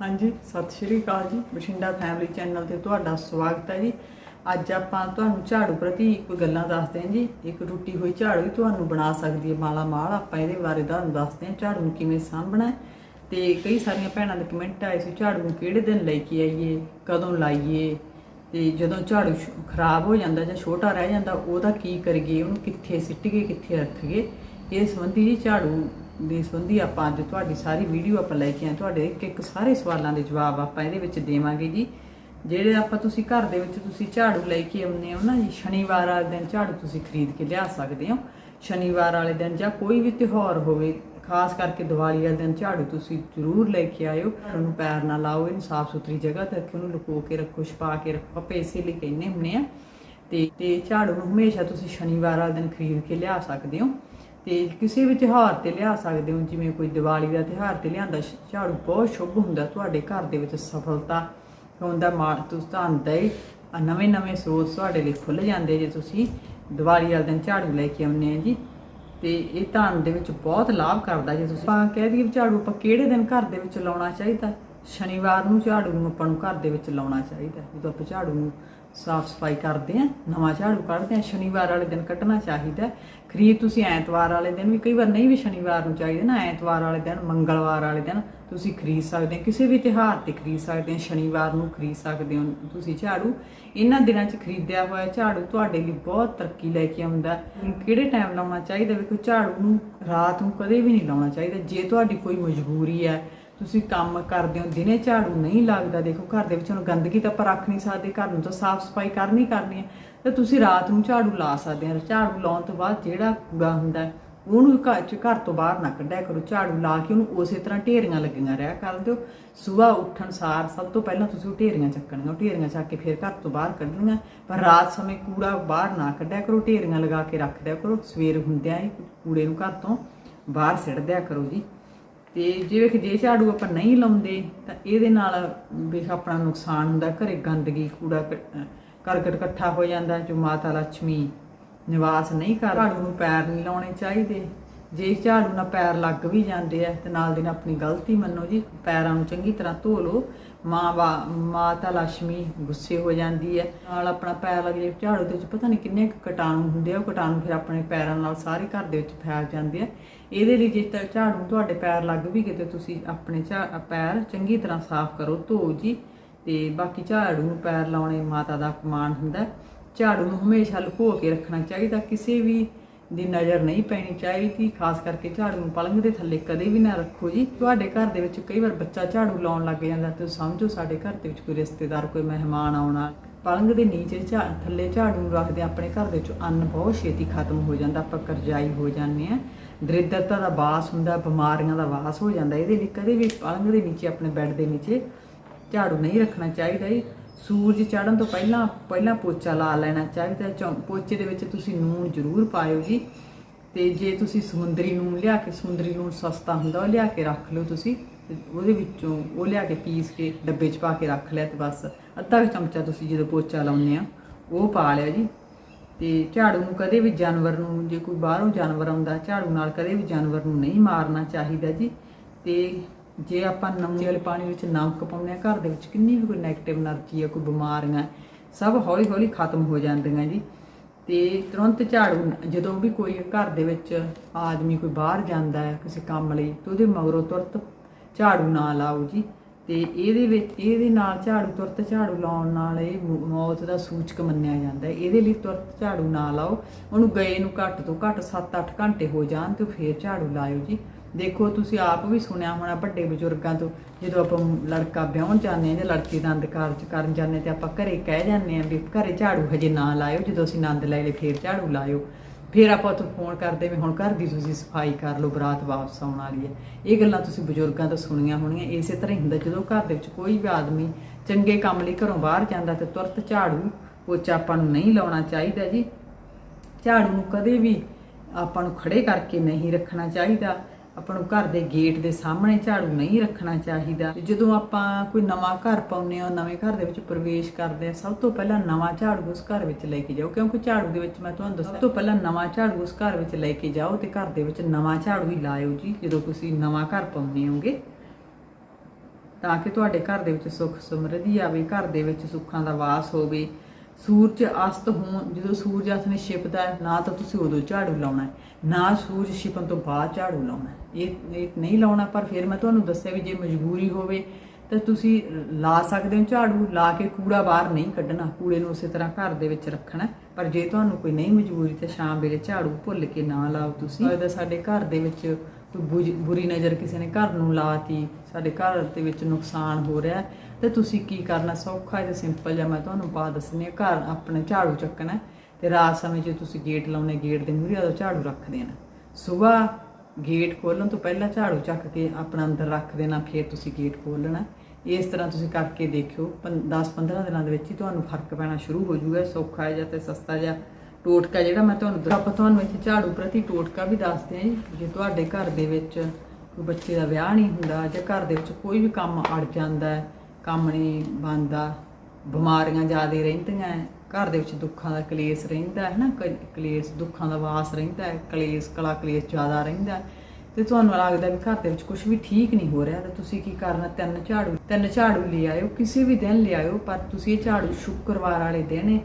ਹਾਂਜੀ, ਸਤਿ ਸ਼੍ਰੀ ਅਕਾਲ ਜੀ। ਬਠਿੰਡਾ ਫੈਮਿਲੀ ਚੈਨਲ ਤੇ ਤੁਹਾਡਾ ਸਵਾਗਤ ਹੈ ਜੀ। ਅੱਜ ਆਪਾਂ ਤੁਹਾਨੂੰ ਝਾੜੂ ਪ੍ਰਤੀ ਕੋਈ ਗੱਲਾਂ ਦੱਸਦੇ ਹਾਂ ਜੀ। ਇੱਕ ਟੁੱਟੀ ਹੋਈ ਝਾੜੂ ਵੀ ਤੁਹਾਨੂੰ ਬਣਾ ਸਕਦੀ ਹੈ ਮਾਲਾ ਮਾਲ ਆਪਾਂ ਇਹਦੇ ਬਾਰੇ ਤੁਹਾਨੂੰ ਦੱਸਦੇ ਹਾਂ ਝਾੜੂ ਨੂੰ ਕਿਵੇਂ ਸਾਂਭਣਾ ਹੈ। ਤੇ ਕਈ ਸਾਰੀਆਂ ਭੈਣਾਂ ਦੇ ਕਮੈਂਟ ਆਏ ਸੀ, ਝਾੜੂ ਨੂੰ ਕਿਹੜੇ ਦਿਨ ਲੈ ਕੇ ਆਈਏ, ਕਦੋਂ ਲਾਈਏ? ਤੇ ਜਦੋਂ ਝਾੜੂ ਖਰਾਬ ਹੋ ਜਾਂਦਾ ਜਾਂ ਛੋਟਾ ਰਹਿ ਜਾਂਦਾ, ਉਹਦਾ ਕੀ ਕਰੀਏ? ਉਹਨੂੰ ਕਿੱਥੇ ਸਿੱਟੀਏ ਕਿੱਥੇ ਰੱਖੀਏ ਇਹ ਸੰਬੰਧੀ ਜੀ ਝਾੜੂ ਦੇ ਸੰਬੰਧੀ ਆਪਾਂ ਅੱਜ ਤੁਹਾਡੀ ਸਾਰੀ ਵੀਡੀਓ ਆਪਾਂ ਲੈ ਕੇ ਆਏ ਤੁਹਾਡੇ ਇੱਕ ਇੱਕ ਸਾਰੇ ਸਵਾਲਾਂ ਦੇ ਜਵਾਬ ਆਪਾਂ ਇਹਦੇ ਵਿੱਚ ਦੇਵਾਂਗੇ ਜੀ। ਜਿਹੜੇ ਆਪਾਂ ਤੁਸੀਂ ਘਰ ਦੇ ਵਿੱਚ ਤੁਸੀਂ ਝਾੜੂ ਲੈ ਕੇ ਆਉਂਦੇ ਹੋ ਨਾ ਜੀ, ਸ਼ਨੀਵਾਰ ਵਾਲੇ ਦਿਨ ਝਾੜੂ ਤੁਸੀਂ ਖਰੀਦ ਕੇ ਲਿਆ ਸਕਦੇ ਹੋ। ਸ਼ਨੀਵਾਰ ਵਾਲੇ ਦਿਨ ਜਾਂ ਕੋਈ ਵੀ ਤਿਉਹਾਰ ਹੋਵੇ, ਖਾਸ ਕਰਕੇ ਦੀਵਾਲੀ ਵਾਲੇ ਦਿਨ ਝਾੜੂ ਤੁਸੀਂ ਜ਼ਰੂਰ ਲੈ ਕੇ ਆਇਓ। ਉਹਨੂੰ ਪੈਰ ਨਾ ਲਾਓ, ਇਹਨੂੰ ਸਾਫ਼ ਸੁਥਰੀ ਜਗ੍ਹਾ ਤੇ ਰੱਖੋ ਉਹਨੂੰ ਲੁਕੋ ਕੇ ਰੱਖੋ, ਛਪਾ ਕੇ ਰੱਖੋ। ਆਪਾਂ ਇਸੇ ਲਈ ਕਹਿੰਦੇ ਹੁੰਦੇ ਆ ਤੇ ਤੇ ਝਾੜੂ ਨੂੰ ਹਮੇਸ਼ਾ ਤੁਸੀਂ ਸ਼ਨੀਵਾਰ ਵਾਲੇ ਦਿਨ ਖਰੀਦ ਕੇ ਲਿਆ ਸਕਦੇ ਹੋ। ਤੇ ਕਿਸੇ ਵੀ ਤਿਉਹਾਰ ਤੇ ਲਿਆ ਸਕਦੇ ਹੋ, ਜਿਵੇਂ ਕੋਈ ਦੀਵਾਲੀ ਦਾ ਤਿਉਹਾਰ ਤੇ ਲਿਆਂਦਾ ਝਾੜੂ ਬਹੁਤ ਸ਼ੁਭ ਹੁੰਦਾ ਤੁਹਾਡੇ ਘਰ ਦੇ ਵਿੱਚ ਸਫਲਤਾ ਹੁੰਦਾ ਮਾਲ ਤੁਸੀਂ ਤਾਂ ਆਂਦਾ ਨਵੇਂ ਨਵੇਂ ਸਰੋਤ ਤੁਹਾਡੇ ਲਈ ਖੁੱਲ ਜਾਂਦੇ ਜੇ ਤੁਸੀਂ ਦੀਵਾਲੀ ਵਾਲੇ ਦਿਨ ਝਾੜੂ ਲੈ ਕੇ ਆਉਂਦੇ ਆ ਜੀ। ਤੇ ਇਹ ਧਨ ਦੇ ਵਿੱਚ ਬਹੁਤ ਲਾਭ ਕਰਦਾ ਜੇ ਤੁਸੀਂ, ਆਪਾਂ ਕਹਿ ਦਈਏ ਵੀ ਝਾੜੂ ਆਪਾਂ ਕਿਹੜੇ ਦਿਨ ਘਰ ਦੇ ਵਿੱਚ ਲਾਉਣਾ ਚਾਹੀਦਾ? ਸ਼ਨੀਵਾਰ ਨੂੰ ਝਾੜੂ ਨੂੰ ਆਪਾਂ ਨੂੰ ਘਰ ਦੇ ਵਿੱਚ ਲਾਉਣਾ ਚਾਹੀਦਾ, ਜਦੋਂ ਆਪਾਂ ਝਾੜੂ ਨੂੰ ਸਾਫ਼ ਸਫ਼ਾਈ ਕਰਦੇ ਆ, ਨਵਾਂ ਝਾੜੂ ਕੱਢਦੇ ਆ, ਸ਼ਨੀਵਾਰ ਵਾਲੇ ਦਿਨ ਕੱਢਣਾ ਚਾਹੀਦਾ। ਖਰੀਦ ਤੁਸੀਂ ਐਤਵਾਰ ਵਾਲੇ ਦਿਨ ਵੀ, ਕਈ ਵਾਰ ਨਹੀਂ ਵੀ ਸ਼ਨੀਵਾਰ ਨੂੰ ਚਾਹੀਦੇ ਨਾ, ਐਤਵਾਰ ਵਾਲੇ ਦਿਨ, ਮੰਗਲਵਾਰ ਵਾਲੇ ਦਿਨ ਤੁਸੀਂ ਖਰੀਦ ਸਕਦੇ ਹੋ, ਕਿਸੇ ਵੀ ਤਿਉਹਾਰ ਤੇ ਖਰੀਦ ਸਕਦੇ ਹੋ, ਸ਼ਨੀਵਾਰ ਨੂੰ ਖਰੀਦ ਸਕਦੇ ਹੋ ਤੁਸੀਂ ਝਾੜੂ। ਇਹਨਾਂ ਦਿਨਾਂ 'ਚ ਖਰੀਦਿਆ ਹੋਇਆ ਝਾੜੂ ਤੁਹਾਡੇ ਲਈ ਬਹੁਤ ਤਰੱਕੀ ਲੈ ਕੇ ਆਉਂਦਾ। ਕਿਹੜੇ ਟਾਈਮ ਲਾਉਣਾ ਚਾਹੀਦਾ? ਵੇਖੋ, ਝਾੜੂ ਨੂੰ ਰਾਤ ਨੂੰ ਕਦੇ ਵੀ ਨਹੀਂ ਲਾਉਣਾ ਚਾਹੀਦਾ। ਜੇ ਤੁਹਾਡੀ ਕੋਈ ਮਜਬੂਰੀ ਹੈ ਤੁਸੀਂ ਕੰਮ ਕਰਦੇ ਹੋ ਦਿਨੇ ਝਾੜੂ ਨਹੀਂ ਲੱਗਦਾ ਦੇਖੋ ਘਰ ਦੇ ਵਿੱਚ ਹੁਣ ਗੰਦਗੀ ਤਾਂ ਆਪਾਂ ਰੱਖ ਨਹੀਂ ਸਕਦੇ ਘਰ ਨੂੰ ਤਾਂ ਸਾਫ਼ ਸਫ਼ਾਈ ਕਰਨੀ ਕਰਨੀ ਹੈ ਤੇ ਤੁਸੀਂ ਰਾਤ ਨੂੰ ਝਾੜੂ ਲਾ ਸਕਦੇ ਹੋ ਝਾੜੂ ਲਾਉਣ ਤੋਂ ਬਾਅਦ ਜਿਹੜਾ ਕੂੜਾ ਹੁੰਦਾ ਹੈ, ਉਹਨੂੰ ਘਰ ਚ ਘਰ ਤੋਂ ਬਾਹਰ ਨਾ ਕੱਢਿਆ ਕਰੋ ਝਾੜੂ ਲਾ ਕੇ ਉਹਨੂੰ ਉਸੇ ਤਰ੍ਹਾਂ ਢੇਰੀਆਂ ਲੱਗੀਆਂ ਰਿਹਾ ਕਰ ਦਿਓ ਸਵੇਰ ਉੱਠਣ ਸਾਰ ਸਭ ਤੋਂ ਪਹਿਲਾਂ ਤੁਸੀਂ ਉਹ ਢੇਰੀਆਂ ਚੱਕਣੀਆਂ ਉਹ ਢੇਰੀਆਂ ਚੱਕ ਕੇ ਫਿਰ ਘਰ ਤੋਂ ਬਾਹਰ ਕੱਢਣੀਆਂ ਪਰ ਰਾਤ ਸਮੇਂ ਕੂੜਾ ਬਾਹਰ ਨਾ ਕੱਢਿਆ ਕਰੋ ਢੇਰੀਆਂ ਲਗਾ ਕੇ ਰੱਖ ਦਿਆ ਕਰੋ ਸਵੇਰ ਹੁੰਦਿਆਂ ਹੀ ਕੂੜੇ ਨੂੰ ਘਰ ਤੋਂ ਬਾਹਰ ਸਿੱਟ ਦਿਆ ਕਰੋ ਜੀ। ਤੇ ਜੇ ਵੇਖ, ਜੇ ਝਾੜੂ ਆਪਾਂ ਨਹੀਂ ਲਾਉਂਦੇ, ਤਾਂ ਇਹਦੇ ਨਾਲ ਵੇਖ ਆਪਣਾ ਨੁਕਸਾਨ ਹੁੰਦਾ, ਘਰੇ ਗੰਦਗੀ, ਕੂੜਾ ਕ- ਕਰਕਟ ਇਕੱਠਾ ਹੋ ਜਾਂਦਾ, ਜੋ ਮਾਤਾ ਲక్ష్ਮੀ ਨਿਵਾਸ ਨਹੀਂ ਕਰ, ਝਾੜੂ ਨੂੰ ਪੈਰ ਨਹੀਂ ਲਾਉਣੇ ਚਾਹੀਦੇ। ਜੇ ਝਾੜੂ ਨਾਲ ਪੈਰ ਲੱਗ ਵੀ ਜਾਂਦੇ ਆ, ਤੇ ਨਾਲ ਦੀ ਨਾਲ ਆਪਣੀ ਗਲਤੀ ਮੰਨੋ ਜੀ, ਪੈਰਾਂ ਨੂੰ ਚੰਗੀ ਤਰ੍ਹਾਂ ਧੋ ਲਓ ਮਾਂ ਬਾ ਮਾਤਾ ਲక్ష్ਮੀ ਗੁੱਸੇ ਹੋ ਜਾਂਦੀ ਹੈ। ਨਾਲ ਆਪਣਾ ਪੈਰ ਲੱਗ ਜੇ ਝਾੜੂ ਦੇ ਵਿੱਚ ਪਤਾ ਨਹੀਂ ਕਿੰਨੇ ਕੁ ਕੀਟਾਣੂ ਹੁੰਦੇ ਆ, ਉਹ ਕੀਟਾਣੂ ਫਿਰ ਆਪਣੇ ਪੈਰਾਂ ਨਾਲ ਸਾਰੇ ਘਰ ਦੇ ਵਿੱਚ ਫੈਲ ਜਾਂਦੇ ਆ। ਇਹਦੇ ਲਈ ਜੇ ਤਾਂ ਝਾੜੂ ਨੂੰ ਤੁਹਾਡੇ ਪੈਰ ਲੱਗ ਵੀ ਗਏ ਤੇ ਤੁਸੀਂ ਆਪਣੇ ਝਾ- ਪੈਰ ਚੰਗੀ ਤਰ੍ਹਾਂ ਸਾਫ਼ ਕਰੋ, ਧੋ ਜੀ। ਤੇ ਬਾਕੀ ਝਾੜੂ ਨੂੰ ਪੈਰ ਲਾਉਣੇ ਮਾਤਾ ਦਾ ਅਪਮਾਨ ਹੁੰਦਾ। ਝਾੜੂ ਨੂੰ ਹਮੇਸ਼ਾ ਲੁਕੋ ਕੇ ਰੱਖਣਾ ਚਾਹੀਦਾ। ਕਿਸੇ ਵੀ ਦੀ ਨਜ਼ਰ ਨਹੀਂ ਪੈਣੀ ਚਾਹੀਦੀ, ਖਾਸ ਕਰਕੇ ਝਾੜੂ ਨੂੰ ਪਲੰਗ ਦੇ ਥੱਲੇ ਕਦੇ ਵੀ ਨਾ ਰੱਖੋ ਜੀ। ਤੁਹਾਡੇ ਘਰ ਦੇ ਵਿੱਚ ਕਈ ਵਾਰ ਬੱਚਾ ਝਾੜੂ ਲਾਉਣ ਲੱਗ ਜਾਂਦਾ ਤੇ ਸਮਝੋ ਸਾਡੇ ਘਰ ਦੇ ਵਿੱਚ ਕੋਈ ਰਿਸ਼ਤੇਦਾਰ, ਕੋਈ ਮਹਿਮਾਨ ਆਉਣਾ। ਪਲੰਗ ਦੇ ਨੀਚੇ ਝਾ, ਥੱਲੇ ਝਾੜੂ ਨੂੰ ਰੱਖਦੇ ਆਪਣੇ ਘਰ ਦੇ ਵਿੱਚ ਅੰਨ ਬਹੁਤ ਛੇਤੀ ਖਤਮ ਹੋ ਜਾਂਦਾ, ਆਪਾਂ ਕਰਜਾਈ ਹੋ ਜਾਂਦੇ ਆ ਦਰਿਦਰਤਾ ਦਾ ਵਾਸ ਹੁੰਦਾ, ਬਿਮਾਰੀਆਂ ਦਾ ਵਾਸ ਹੋ ਜਾਂਦਾ। ਇਹਦੇ ਲਈ ਕਦੇ ਵੀ ਪਲੰਗ ਦੇ ਨੀਚੇ, ਆਪਣੇ ਬੈੱਡ ਦੇ ਨੀਚੇ ਝਾੜੂ ਨਹੀਂ ਰੱਖਣਾ ਚਾਹੀਦਾ ਜੀ। ਸੂਰਜ ਚੜ੍ਹਨ ਤੋਂ ਪਹਿਲਾਂ ਪਹਿਲਾਂ ਪੋਚਾ ਲਾ ਲੈਣਾ ਚਾਹੀਦਾ ਚੌ- ਪੋਚੇ ਦੇ ਵਿੱਚ ਤੁਸੀਂ ਨੂਨ ਜ਼ਰੂਰ ਪਾਇਓ ਜੀ। ਤੇ ਜੇ ਤੁਸੀਂ ਸਮੁੰਦਰੀ ਨੂਨ ਲਿਆ ਕੇ, ਸਮੁੰਦਰੀ ਨੂਨ ਸਸਤਾ ਹੁੰਦਾ, ਉਹ ਲਿਆ ਕੇ ਰੱਖ ਲਓ ਤੁਸੀਂ। ਤੇ ਉਹਦੇ ਵਿੱਚੋਂ ਉਹ ਲਿਆ ਕੇ ਪੀਸ ਕੇ, ਡੱਬੇ 'ਚ ਪਾ ਕੇ ਰੱਖ ਲਿਆ ਤੇ ਬਸ ਅੱਧਾ ਕੁ ਚਮਚਾ ਤੁਸੀਂ ਜਦੋਂ ਪੋਚਾ ਲਾਉਂਦੇ ਆ, ਉਹ ਪਾ ਲਿਆ ਜੀ। ਤੇ ਝਾੜੂ ਨੂੰ ਕਦੇ ਵੀ ਜਾਨਵਰ ਨੂੰ, ਜੇ ਕੋਈ ਬਾਹਰੋਂ ਜਾਨਵਰ ਆਉਂਦਾ, ਝਾੜੂ ਨਾਲ ਕਦੇ ਵੀ ਜਾਨਵਰ ਨੂੰ ਨਹੀਂ ਮਾਰਨਾ ਚਾਹੀਦਾ ਜੀ। ਤੇ ਜੇ ਆਪਾਂ ਨਮੂਨੇ ਵਾਲੇ ਪਾਣੀ ਵਿੱਚ ਨਮਕ ਪਾਉਂਦੇ ਆ ਘਰ ਦੇ ਵਿੱਚ ਕਿੰਨੀ ਵੀ ਕੋਈ ਨੈਗੇਟਿਵ એનર્ਜੀ ਆ ਕੋਈ ਬਿਮਾਰੀਆਂ, ਸਭ ਹੌਲੀ ਹੌਲੀ ਖਤਮ ਹੋ ਜਾਂਦੀਆਂ ਜੀ। ਤੇ ਤੁਰੰਤ ਝਾੜੂ ਜਦੋਂ ਵੀ ਕੋਈ ਘਰ ਦੇ ਵਿੱਚ ਆਦਮੀ ਕੋਈ ਬਾਹਰ ਜਾਂਦਾ ਹੈ ਕਿਸੇ ਕੰਮ ਲਈ, ਤੇ ਉਹਦੇ ਮਗਰੋਂ ਤੁਰੰਤ ਝਾੜੂ ਨਾ ਲਾਓ ਜੀ। ਤੇ ਇਹਦੇ ਵਿੱਚ, ਇਹਦੇ ਨਾਲ ਝਾੜੂ, ਤੁਰਤ ਝਾੜੂ ਲਾਉਣ ਨਾਲ ਇਹ ਮੌਤ ਦਾ ਸੂਚਕ ਮੰਨਿਆ ਜਾਂਦਾ ਹੈ। ਇਹਦੇ ਲਈ ਤੁਰਤ ਝਾੜੂ ਨਾ ਲਾਓ। ਉਹਨੂੰ ਗਏ ਨੂੰ ਘੱਟ ਤੋਂ ਘੱਟ 7-8 ਘੰਟੇ ਹੋ ਜਾਣ ਤੇ ਫੇਰ ਝਾੜੂ ਲਾਇਓ ਜੀ। ਦੇਖੋ, ਤੁਸੀਂ ਆਪ ਵੀ ਸੁਣਿਆ ਹੋਣਾ ਵੱਡੇ ਬਜ਼ੁਰਗਾਂ ਤੋਂ, ਜਦੋਂ ਆਪਾਂ ਲੜਕਾ ਵਿਆਹਣ ਜਾਂਦੇ ਹਾਂ ਜਾਂ ਲੜਕੀ ਦਾ ਅੰਧਕਾਰ ਕਰਨ ਜਾਂਦੇ ਹਾਂ ਤੇ ਆਪਾਂ ਘਰੇ ਕਹਿ ਜਾਂਦੇ ਹਾਂ ਵੀ ਘਰੇ ਝਾੜੂ ਹਜੇ ਨਾ ਲਾਇਓ। ਜਦੋਂ ਅਸੀਂ ਆਨੰਦ ਲੈ ਲਏ, ਫੇਰ ਝਾੜੂ ਲਾਇਓ। ਫਿਰ ਆਪਾਂ ਤੋਂ ਫੋਨ ਕਰਦੇ ਵੀ ਹੁਣ ਘਰ ਦੀ ਤੁਸੀਂ ਸਫ਼ਾਈ ਕਰ ਲਓ, ਬਰਾਤ ਵਾਪਸ ਆਉਣ ਵਾਲੀ ਹੈ। ਇਹ ਗੱਲਾਂ ਤੁਸੀਂ ਬਜ਼ੁਰਗਾਂ ਤੋਂ ਸੁਣੀਆਂ ਹੋਣੀਆਂ। ਇਸੇ ਤਰ੍ਹਾਂ ਹੀ ਹੁੰਦਾ ਜਦੋਂ ਘਰ ਦੇ ਵਿੱਚ ਕੋਈ ਵੀ ਆਦਮੀ ਚੰਗੇ ਕੰਮ ਲਈ ਘਰੋਂ ਬਾਹਰ ਜਾਂਦਾ ਤੇ ਤੁਰਤ ਝਾੜੂ ਪੋਚਾ ਆਪਾਂ ਨੂੰ ਨਹੀਂ ਲਾਉਣਾ ਚਾਹੀਦਾ ਜੀ। ਝਾੜੂ ਨੂੰ ਕਦੇ ਵੀ ਆਪਾਂ ਨੂੰ ਖੜੇ ਕਰਕੇ ਨਹੀਂ ਰੱਖਣਾ ਚਾਹੀਦਾ। ਆਪਾਂ ਨੂੰ ਘਰ ਦੇ ਗੇਟ ਦੇ ਸਾਹਮਣੇ ਝਾੜੂ ਨਹੀਂ ਰੱਖਣਾ ਚਾਹੀਦਾ। ਜਦੋਂ ਆਪਾਂ ਕੋਈ ਨਵਾਂ ਘਰ ਪਾਉਂਦੇ ਹਾਂ, ਨਵੇਂ ਘਰ ਦੇ ਵਿੱਚ ਪ੍ਰਵੇਸ਼ ਕਰਦੇ ਹਾਂ, ਸਭ ਤੋਂ ਪਹਿਲਾਂ ਨਵਾਂ ਝਾੜੂ ਉਸ ਘਰ ਵਿੱਚ ਲੈ ਕੇ ਜਾਓ। ਕਿਉਂਕਿ ਝਾੜੂ ਦੇ ਵਿੱਚ ਮੈਂ ਤੁਹਾਨੂੰ ਦੱਸਿਆ, ਸਭ ਤੋਂ ਪਹਿਲਾਂ ਨਵਾਂ ਝਾੜੂ ਉਸ ਘਰ ਵਿੱਚ ਲੈ ਕੇ ਜਾਓ ਤੇ ਘਰ ਦੇ ਵਿੱਚ ਨਵਾਂ ਝਾੜੂ ਹੀ ਲਾਇਓ ਜੀ, ਜਦੋਂ ਤੁਸੀਂ ਨਵਾਂ ਘਰ ਪਾਉਂਦੇ ਹੋਗੇ ਤਾਂ ਕਿ ਤੁਹਾਡੇ ਘਰ ਦੇ ਵਿੱਚ ਸੁੱਖ ਸਮਰਿੱਧੀ ਆਵੇ, ਘਰ ਦੇ ਵਿੱਚ ਸੁੱਖਾਂ ਦਾ ਵਾਸ ਹੋਵੇ। ਸੂਰਜ ਅਸਤ ਹੋਣ ਜਦੋਂ ਸੂਰਜ ਅਸਤ ਨੇ ਛਿਪਦਾ ਹੈ, ਨਾ ਤਾਂ ਤੁਸੀਂ ਉਦੋਂ ਝਾੜੂ ਲਾਉਣਾ ਹੈ, ਨਾ ਸੂਰਜ ਛਿਪਣ ਤੋਂ ਬਾਅਦ ਝਾੜੂ ਲਾਉਣਾ ਇਹ ਇਹ ਨਹੀਂ ਲਾਉਣਾ ਪਰ ਫਿਰ ਮੈਂ ਤੁਹਾਨੂੰ ਦੱਸਿਆ ਵੀ ਜੇ ਮਜਬੂਰੀ ਹੋਵੇ ਤਾਂ ਤੁਸੀਂ ਲਾ ਸਕਦੇ ਹੋ ਝਾੜੂ ਲਾ ਕੇ ਕੂੜਾ ਬਾਹਰ ਨਹੀਂ ਕੱਢਣਾ ਕੂੜੇ ਨੂੰ ਉਸੇ ਤਰ੍ਹਾਂ ਘਰ ਦੇ ਵਿੱਚ ਰੱਖਣਾ ਪਰ ਜੇ ਤੁਹਾਨੂੰ ਕੋਈ ਨਹੀਂ ਮਜਬੂਰੀ ਤੇ ਸ਼ਾਮ ਵੇਲੇ ਝਾੜੂ ਭੁੱਲ ਕੇ ਨਾ ਲਾਓ ਤੁਸੀਂ। ਅਗਰ ਸਾਡੇ ਘਰ ਦੇ ਵਿੱਚ ਕੋਈ ਬੁਰੀ ਨਜ਼ਰ ਕਿਸੇ ਨੇ ਘਰ ਨੂੰ ਲਾਤੀ ਸਾਡੇ ਘਰ ਦੇ ਵਿੱਚ ਨੁਕਸਾਨ ਹੋ ਰਿਹਾ ਤੇ ਤੁਸੀਂ ਕੀ ਕਰਨਾ? ਸੌਖਾ ਤੇ ਸਿੰਪਲ ਜਿਹਾ ਮੈਂ ਤੁਹਾਨੂੰ ਬਾਤ ਦੱਸਣੀ ਹੈ। ਘਰ ਆਪਣੇ ਝਾੜੂ ਚੱਕਣਾ ਹੈ ਤੇ ਰਾਤ ਸਮੇਂ ਜੇ ਤੁਸੀਂ ਗੇਟ ਲਾਉਣੇ ਗੇਟ ਦੇ ਮੂਹਰੇ ਉਦੋਂ ਝਾੜੂ ਰੱਖ ਦੇਣਾ। ਸਵੇਰ ਗੇਟ ਖੋਲਣ ਤੋਂ ਪਹਿਲਾਂ ਝਾੜੂ ਚੱਕ ਕੇ ਆਪਣਾ ਅੰਦਰ ਰੱਖ ਦੇਣਾ, ਫਿਰ ਤੁਸੀਂ ਗੇਟ ਖੋਲਣਾ ਇਸ ਤਰ੍ਹਾਂ ਤੁਸੀਂ ਕਰਕੇ ਦੇਖਿਓ 10-15 ਦਿਨਾਂ ਦੇ ਵਿੱਚ ਹੀ ਤੁਹਾਨੂੰ ਫ਼ਰਕ ਪੈਣਾ ਸ਼ੁਰੂ ਹੋ ਜਾਊਗਾ। ਸੌਖਾ ਜਿਹਾ ਤੇ ਸਸਤਾ ਜਿਹਾ ਟੋਟਕਾ ਜਿਹੜਾ ਮੈਂ ਤੁਹਾਨੂੰ ਆਪਾਂ ਤੁਹਾਨੂੰ ਇੱਥੇ ਝਾੜੂ ਪ੍ਰਤੀ ਟੋਟਕਾ ਵੀ ਦੱਸਦੇ ਹਾਂ ਜੀ। ਜੇ ਤੁਹਾਡੇ ਘਰ ਦੇ ਵਿੱਚ ਕੋਈ ਬੱਚੇ ਦਾ ਵਿਆਹ ਨਹੀਂ ਹੁੰਦਾ ਜਾਂ ਘਰ ਦੇ ਵਿੱਚ ਕੋਈ ਵੀ ਕੰਮ ਅੜ ਜਾਂਦਾ ਹੈ ਕੰਮ ਨਹੀਂ ਬਣਦਾ, ਬਿਮਾਰੀਆਂ ਜ਼ਿਆਦਾ ਰਹਿੰਦੀਆਂ ਘਰ ਦੇ ਵਿੱਚ ਦੁੱਖਾਂ ਦਾ ਕਲੇਸ਼ ਰਹਿੰਦਾ ਹੈ ਨਾ ਕ- ਕਲੇਸ਼, ਦੁੱਖਾਂ ਦਾ ਵਾਸ ਰਹਿੰਦਾ ਹੈ ਕਲੇਸ਼, ਕਲਾ ਕਲੇਸ਼ ਜ਼ਿਆਦਾ ਰਹਿੰਦਾ ਹੈ ਤੇ ਤੁਹਾਨੂੰ ਲੱਗਦਾ ਵੀ ਘਰ ਦੇ ਵਿੱਚ ਕੁਝ ਵੀ ਠੀਕ ਨਹੀਂ ਹੋ ਰਿਹਾ, ਤਾਂ ਤੁਸੀਂ ਕੀ ਕਰਨਾ? ਤਿੰਨ ਝਾੜੂ ਤਿੰਨ ਝਾੜੂ ਲੈ ਆਇਓ, ਕਿਸੇ ਵੀ ਦਿਨ ਲੈ ਆਇਓ, ਪਰ ਤੁਸੀਂ ਇਹ ਝਾੜੂ ਸ਼ੁੱਕਰਵਾਰ ਵਾਲੇ ਦਿਨ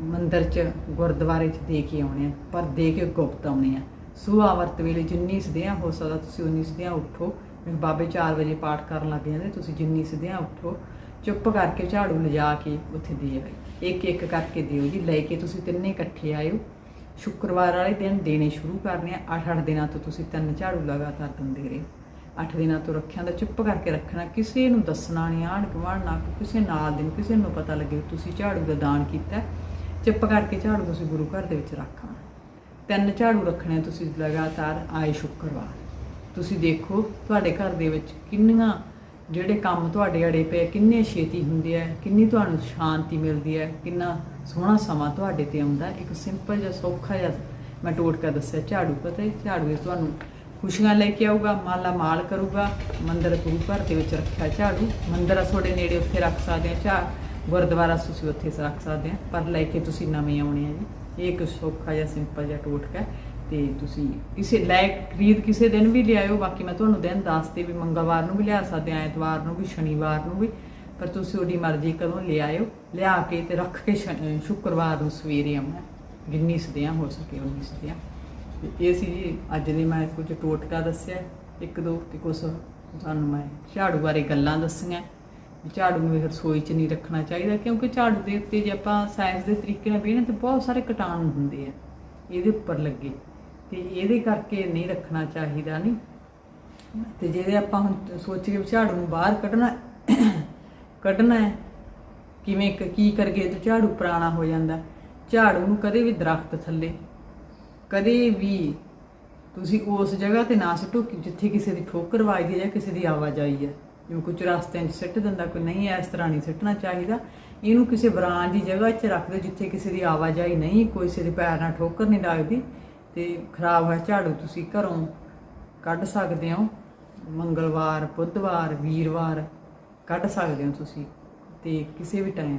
ਮੰਦਰ 'ਚ, ਗੁਰਦੁਆਰੇ 'ਚ ਦੇ ਕੇ ਆਉਣੇ ਆ, ਪਰ ਦੇ ਕੇ ਗੁਪਤ ਆਉਣੇ ਆ। ਸੁਬਾਹ ਵਰਤ ਵੇਲੇ ਜਿੰਨੀ ਸਦਿਆਂ ਹੋ ਸਕਦਾ, ਤੁਸੀਂ ਉਨੀ ਸਦਿਆਂ ਉੱਠੋ। ਬਾਬੇ 4 ਵਜੇ ਪਾਠ ਕਰਨ ਲੱਗ ਜਾਂਦੇ, ਤੁਸੀਂ ਜਿੰਨੀ ਸਿੱਧਿਆਂ ਉੱਠੋ, ਚੁੱਪ ਕਰਕੇ ਝਾੜੂ ਲਿਜਾ ਕੇ ਉੱਥੇ ਦੇ ਆਇਓ ਇੱਕ ਇੱਕ ਕਰਕੇ ਦਿਓ ਜੀ, ਲੈ ਕੇ ਤੁਸੀਂ ਤਿੰਨੇ ਇਕੱਠੇ ਆਇਓ। ਸ਼ੁੱਕਰਵਾਰ ਵਾਲੇ ਦਿਨ ਦੇਣੇ ਸ਼ੁਰੂ ਕਰਨੇ ਆ। 8-8 ਦਿਨਾਂ ਤੋਂ ਤੁਸੀਂ ਤਿੰਨ ਝਾੜੂ ਲਗਾਤਾਰ ਦਿੰਦੇ ਰਹੋ। 8 ਦਿਨਾਂ ਤੋਂ ਰੱਖਿਆ ਦਾ ਚੁੱਪ ਕਰਕੇ ਰੱਖਣਾ, ਕਿਸੇ ਨੂੰ ਦੱਸਣਾ ਨਹੀਂ ਆਣ ਗੁਆਂਢ ਨਾ, ਕਿਸੇ ਨਾਲ ਦੇ ਕਿਸੇ ਨੂੰ ਪਤਾ ਲੱਗੇ ਤੁਸੀਂ ਝਾੜੂ ਦਾ ਦਾਨ ਕੀਤਾ। ਚੁੱਪ ਕਰਕੇ ਝਾੜੂ ਤੁਸੀਂ ਗੁਰੂ ਘਰ ਦੇ ਵਿੱਚ ਰੱਖਣਾ ਤਿੰਨ ਝਾੜੂ ਰੱਖਣੇ ਤੁਸੀਂ ਲਗਾਤਾਰ, ਆਏ ਸ਼ੁੱਕਰਵਾਰ। ਤੁਸੀਂ ਦੇਖੋ ਤੁਹਾਡੇ ਘਰ ਦੇ ਵਿੱਚ ਕਿੰਨੀਆਂ, ਜਿਹੜੇ ਕੰਮ ਤੁਹਾਡੇ ਅੜੇ ਪਏ ਕਿੰਨੇ ਛੇਤੀ ਹੁੰਦੇ ਆ, ਕਿੰਨੀ ਤੁਹਾਨੂੰ ਸ਼ਾਂਤੀ ਮਿਲਦੀ ਹੈ ਕਿੰਨਾ ਸੋਹਣਾ ਸਮਾਂ ਤੁਹਾਡੇ ਤੇ ਆਉਂਦਾ। ਇੱਕ ਸਿੰਪਲ ਜਿਹਾ ਸੌਖਾ ਜਿਹਾ ਮੈਂ ਟੋਟਕਾ ਦੱਸਿਆ, ਝਾੜੂ ਪਤਾ ਹੈ, ਝਾੜੂ ਇਹ ਤੁਹਾਨੂੰ ਖੁਸ਼ੀਆਂ ਲੈ ਕੇ ਆਊਗਾ, ਮਾਲਾ ਮਾਲ ਕਰੂਗਾ, ਮੰਦਰ ਗੁਰੂ ਘਰ ਦੇ ਵਿੱਚ ਰੱਖਿਆ ਝਾੜੂ, ਮੰਦਰ ਆ ਤੁਹਾਡੇ ਨੇੜੇ ਉੱਥੇ ਰੱਖ ਸਕਦੇ ਆ ਝਾ ਗੁਰਦੁਆਰਾ ਤੁਸੀਂ ਉੱਥੇ ਰੱਖ ਸਕਦੇ ਆ, ਪਰ ਲੈ ਕੇ ਤੁਸੀਂ ਨਵੇਂ ਆਉਣੇ ਆ ਜੀ। ਇਹ ਇੱਕ ਸੌਖਾ ਜਿਹਾ ਸਿੰਪਲ ਜਿਹਾ ਟੋਟਕਾ ਹੈ ਤੇ ਤੁਸੀਂ ਕਿਸੇ ਲੈ ਖਰੀਦ ਕਿਸੇ ਦਿਨ ਵੀ ਲਿਆਇਓ, ਬਾਕੀ ਮੈਂ ਤੁਹਾਨੂੰ ਦਿਨ ਦੱਸਦੇ ਵੀ ਮੰਗਲਵਾਰ ਨੂੰ ਵੀ ਲਿਆ ਸਕਦੇ ਆ ਐਤਵਾਰ ਨੂੰ ਵੀ, ਸ਼ਨੀਵਾਰ ਨੂੰ ਵੀ, ਪਰ ਤੁਸੀਂ ਉਹਦੀ ਮਰਜ਼ੀ ਕਦੋਂ ਲਿਆਇਓ, ਲਿਆ ਕੇ ਤੇ ਰੱਖ ਕੇ ਸ਼ੁੱਕਰਵਾਰ ਨੂੰ ਸਵੇਰੇ ਆਉਣਾ, ਜਿੰਨੀ ਸਦਿਆਂ ਹੋ ਸਕੇ ਉਨੀ ਸਦਿਆਂ। ਇਹ ਸੀ ਜੀ, ਅੱਜ ਦੇ ਮੈਂ ਕੁਝ ਟੋਟਕਾ ਦੱਸਿਆ, ਇੱਕ ਦੋ ਤੇ ਕੁਝ ਤੁਹਾਨੂੰ ਮੈਂ ਝਾੜੂ ਬਾਰੇ ਗੱਲਾਂ ਦੱਸੀਆਂ। ਝਾੜੂ ਨੂੰ ਰਸੋਈ 'ਚ ਨਹੀਂ ਰੱਖਣਾ ਚਾਹੀਦਾ, ਕਿਉਂਕਿ ਝਾੜੂ ਦੇ ਉੱਤੇ ਜੇ ਆਪਾਂ ਸਾਇੰਸ ਦੇ ਤਰੀਕੇ ਨਾਲ ਵੇਖਣਾ ਤੇ ਬਹੁਤ ਸਾਰੇ ਕੀਟਾਣੂ ਹੁੰਦੇ ਆ, ਇਹਦੇ ਉੱਪਰ ਲੱਗੇ। ਤੇ ਇਹਦੇ ਕਰਕੇ ਨਹੀਂ ਰੱਖਣਾ ਚਾਹੀਦਾ ਨਹੀਂ ਤੇ ਜਿਹਦੇ ਆਪਾਂ ਹੁਣ ਸੋਚ ਕੇ ਵੀ ਝਾੜੂ ਨੂੰ ਬਾਹਰ ਕੱਢਣਾ ਕੱਢਣਾ ਹੈ, ਕਿਵੇਂ ਕ- ਕੀ ਕਰਕੇ ਤੇ ਝਾੜੂ ਪੁਰਾਣਾ ਹੋ ਜਾਂਦਾ। ਝਾੜੂ ਨੂੰ ਕਦੇ ਵੀ ਦਰਖਤ ਥੱਲੇ, ਕਦੇ ਵੀ ਤੁਸੀਂ ਉਸ ਜਗ੍ਹਾ ਤੇ ਨਾ ਸਿੱਟੋ ਜਿੱਥੇ ਕਿਸੇ ਦੀ ਠੋਕਰ ਵੱਜਦੀ ਹੈ ਜਾਂ ਕਿਸੇ ਦੀ ਆਵਾਜਾਈ ਹੈ। ਜਿਵੇਂ ਕੁਝ ਰਸਤਿਆਂ 'ਚ ਸਿੱਟ ਦਿੰਦਾ, ਕੋਈ ਨਹੀਂ ਇਸ ਤਰ੍ਹਾਂ ਨਹੀਂ ਸਿੱਟਣਾ ਚਾਹੀਦਾ। ਇਹਨੂੰ ਕਿਸੇ ਬਰਾਂਡ ਦੀ ਜਗ੍ਹਾ 'ਚ ਰੱਖ ਦਿਓ ਜਿੱਥੇ ਕਿਸੇ ਦੀ ਆਵਾਜਾਈ ਨਹੀਂ, ਕੋਈ ਕਿਸੇ ਦੇ ਪੈਰ ਨਾਲ ਠੋਕਰ ਨਹੀਂ ਲੱਗਦੀ। ਤੇ ਖਰਾਬ ਹੋਇਆ ਝਾੜੂ ਤੁਸੀਂ ਘਰੋਂ ਕੱਢ ਸਕਦੇ ਹੋ। ਮੰਗਲਵਾਰ, ਬੁੱਧਵਾਰ, ਵੀਰਵਾਰ ਕੱਢ ਸਕਦੇ ਹੋ ਤੁਸੀਂ ਤੇ ਕਿਸੇ ਵੀ ਟਾਈਮ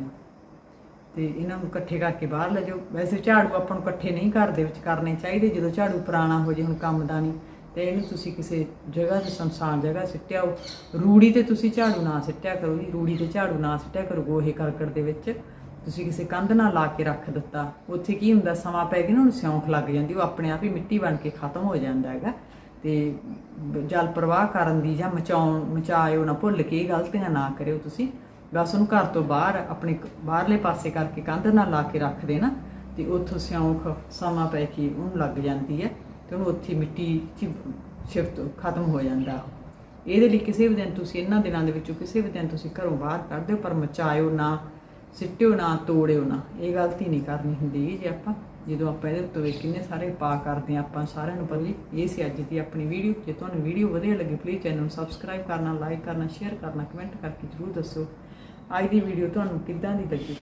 ਤੇ ਇਹਨਾਂ ਨੂੰ ਇਕੱਠੇ ਕਰਕੇ ਬਾਹਰ ਲੈ ਜਾਓ। ਵੈਸੇ ਝਾੜੂ ਆਪਾਂ ਨੂੰ ਇਕੱਠੇ ਨਹੀਂ ਘਰ ਦੇ ਵਿੱਚ ਕਰਨੇ ਚਾਹੀਦੇ। ਜਦੋਂ ਝਾੜੂ ਪੁਰਾਣਾ ਹੋ ਜੇ, ਹੁਣ ਕੰਮ ਦਾ ਨਹੀਂ, ਤੇ ਇਹਨੂੰ ਤੁਸੀਂ ਕਿਸੇ ਜਗ੍ਹਾ ਤੇ ਸੰਸਾਨ ਜਗ੍ਹਾ ਸਿੱਟਿਆ ਹੋ ਰੂੜੀ ਤੇ ਤੁਸੀਂ ਝਾੜੂ ਨਾ ਸਿੱਟਿਆ ਕਰੋ ਜੀ। ਰੂੜੀ ਤੇ ਝਾੜੂ ਨਾ ਸਿੱਟਿਆ ਕਰੋ ਗੋਹੇ ਕਰਕਟ ਦੇ ਵਿੱਚ। ਤੁਸੀਂ ਕਿਸੇ ਕੰਧ ਨਾਲ ਲਾ ਕੇ ਰੱਖ ਦਿੱਤਾ, ਉੱਥੇ ਕੀ ਹੁੰਦਾ, ਸਮਾਂ ਪੈ ਗਿਆ ਨਾ ਉਹਨੂੰ ਸਿਉਂਖ ਲੱਗ ਜਾਂਦੀ, ਉਹ ਆਪਣੇ ਆਪ ਹੀ ਮਿੱਟੀ ਬਣ ਕੇ ਖਤਮ ਹੋ ਜਾਂਦਾ ਹੈਗਾ। ਤੇ ਜਲ ਪ੍ਰਵਾਹ ਕਰਨ ਦੀ ਜਾਂ ਮਚਾਉਣ, ਮਚਾਇਓ ਨਾ ਭੁੱਲ ਕੇ ਇਹ ਗਲਤੀਆਂ ਨਾ ਕਰਿਓ ਤੁਸੀਂ। ਬਸ ਉਹਨੂੰ ਘਰ ਤੋਂ ਬਾਹਰ, ਆਪਣੇ ਬਾਹਰਲੇ ਪਾਸੇ ਕਰਕੇ ਕੰਧ ਨਾਲ ਲਾ ਕੇ ਰੱਖ ਦੇਣਾ, ਤੇ ਉੱਥੋਂ ਸਿਉਂਖ ਸਮਾਂ ਪੈ ਕੇ ਉਹਨੂੰ ਲੱਗ ਜਾਂਦੀ ਹੈ, ਤੇ ਉਹਨੂੰ ਉੱਥੇ ਮਿੱਟੀ ਚ ਸ਼ਿਫਟ ਖਤਮ ਹੋ ਜਾਂਦਾ ਇਹਦੇ ਲਈ ਕਿਸੇ ਵੀ ਦਿਨ ਤੁਸੀਂ ਇਹਨਾਂ ਦਿਨਾਂ ਦੇ ਵਿੱਚੋਂ ਕਿਸੇ ਵੀ ਦਿਨ ਤੁਸੀਂ ਘਰੋਂ ਬਾਹਰ ਕੱਢ ਦਿਓ, ਪਰ ਮਚਾਇਓ ਨਾ। ਸਿੱਟਿਓ ਨਾ, ਤੋੜਿਓ ਨਾ। ਇਹ ਗਲਤੀ ਨਹੀਂ ਕਰਨੀ ਹੁੰਦੀ ਜੇ ਆਪਾਂ। ਜਦੋਂ ਆਪਾਂ ਇਹਦੇ ਉੱਤੇ ਕਿੰਨੇ ਸਾਰੇ ਪਾ ਕਰਦੇ ਹਾਂ ਆਪਾਂ ਸਾਰਿਆਂ ਨੂੰ ਪਤਾ ਜੀ। ਇਹ ਸੀ ਅੱਜ ਦੀ ਆਪਣੀ ਵੀਡੀਓ। ਜੇ ਤੁਹਾਨੂੰ ਵੀਡੀਓ ਵਧੀਆ ਲੱਗੀ ਪਲੀਜ਼ ਚੈਨਲ ਨੂੰ ਸਬਸਕ੍ਰਾਈਬ ਕਰਨਾ ਲਾਈਕ ਕਰਨਾ ਸ਼ੇਅਰ ਕਰਨਾ ਕਮੈਂਟ ਕਰਕੇ ਜਰੂਰ ਦੱਸੋ ਅੱਜ ਦੀ ਵੀਡੀਓ ਤੁਹਾਨੂੰ ਕਿੱਦਾਂ ਦੀ ਲੱਗੀ?